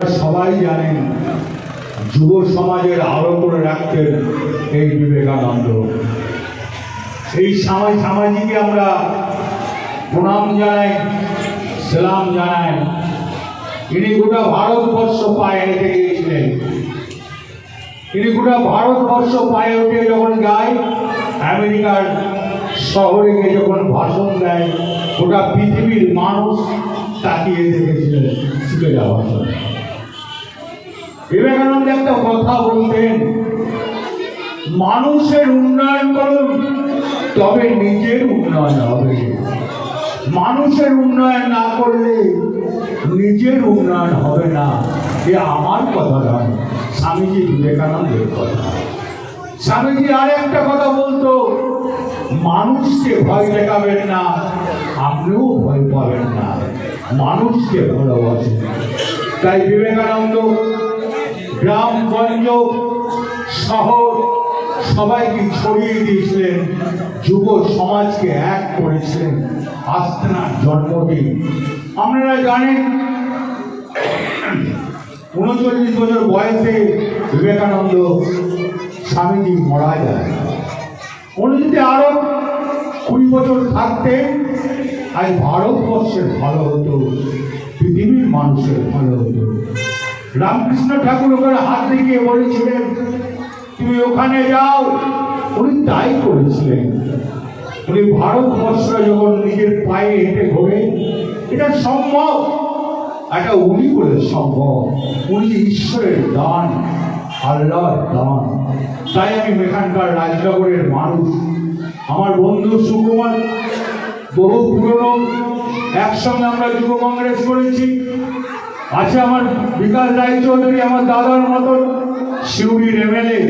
সবাই জানেন, যুব সমাজের আলো করে রাখতেন এই বিবেকানন্দ। সেই সময় সামাজিকে আমরা প্রণাম জানাই, সালাম জানাই। তিনি গোটা ভারতবর্ষ পায়ে রেখে গিয়েছিলেন। তিনি গোটা ভারতবর্ষ পায়ে উঠে যখন গায়, আমেরিকার শহরে গিয়ে যখন ভাষণ দেয়, গোটা পৃথিবীর মানুষ তাকিয়ে দেখেছিলেন শিখে যাওয়ার জন্য। বিবেকানন্দ একটা কথা বলতেন, মানুষের উন্নয়ন করুন, তবে নিজের উন্নয়ন হবে। মানুষের উন্নয়ন না করলে নিজের উন্নয়ন হবে না। এ আমার কথা নয়, স্বামীজি বিবেকানন্দের কথা। স্বামীজি আর একটা কথা বলতো মানুষকে ভয় দেখাবেন না, আপনিও ভয় পাবেন না। মানুষকে ভালোবাসেন। তাই বিবেকানন্দ গ্রাম গঞ্জ শহর, সবাইকে ছড়িয়ে দিয়েছিলেন, যুব সমাজকে এক করেছিলেন আস্থানার জন্মদিন। আপনারা জানেন, উনচল্লিশ বছর বয়সে বিবেকানন্দ স্বামীজি মারা যায় উনি যদি আরও কুড়ি বছর থাকতেন আজ ভারতবর্ষের ভালো হতো, পৃথিবীর মানুষের ভালো হতো। রামকৃষ্ণ ঠাকুর ওখানে হাত দেখিয়ে বলেছিলেন, তুমি ওখানে যাও। উনি তাই করেছিলেন। উনি ভারতবর্ষ যখন নিজের পায়ে হেঁটে ঘোরে এটা সম্ভব। এটা উনি বলে সম্ভব। উনি ঈশ্বরের দান, আল্লাহর দান। তাই আমি এখানকার রাজনগরের মানুষ। আমার বন্ধু সুকুমার, বহু পুরনো, একসঙ্গে আমরা যুব কংগ্রেস করেছি। আছে আমার বিকাশ রায়চৌধুরী আমার দাদার মতন শিউরির এমএলএ।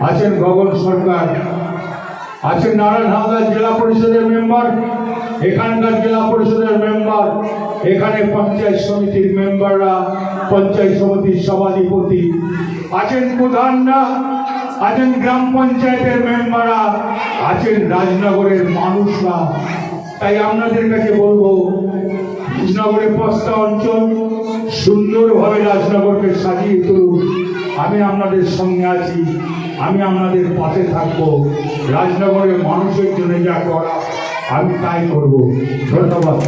আছেন গগন সরকার। আছেন নারায়ণ হালদার জেলা পরিষদের মেম্বার, এখানকার জেলা পরিষদের মেম্বার, এখানে পঞ্চায়েত সমিতির মেম্বাররা, পঞ্চায়েত সমিতির সভাধিপতি। আছেন প্রধানরা, আছেন গ্রাম পঞ্চায়েতের মেম্বাররা, আছেন রাজনগরের মানুষরা। তাই আপনাদের কাছে বলব কৃষ্ণনগরের পস্তা অঞ্চল সুন্দরভাবে রাজনগরকে সাজিয়ে তুলুন। আমি আপনাদের সঙ্গে আছি, আমি আপনাদের পাশে থাকব। রাজনগরের মানুষের জন্য যা করা, আমি তাই করব। ধন্যবাদ।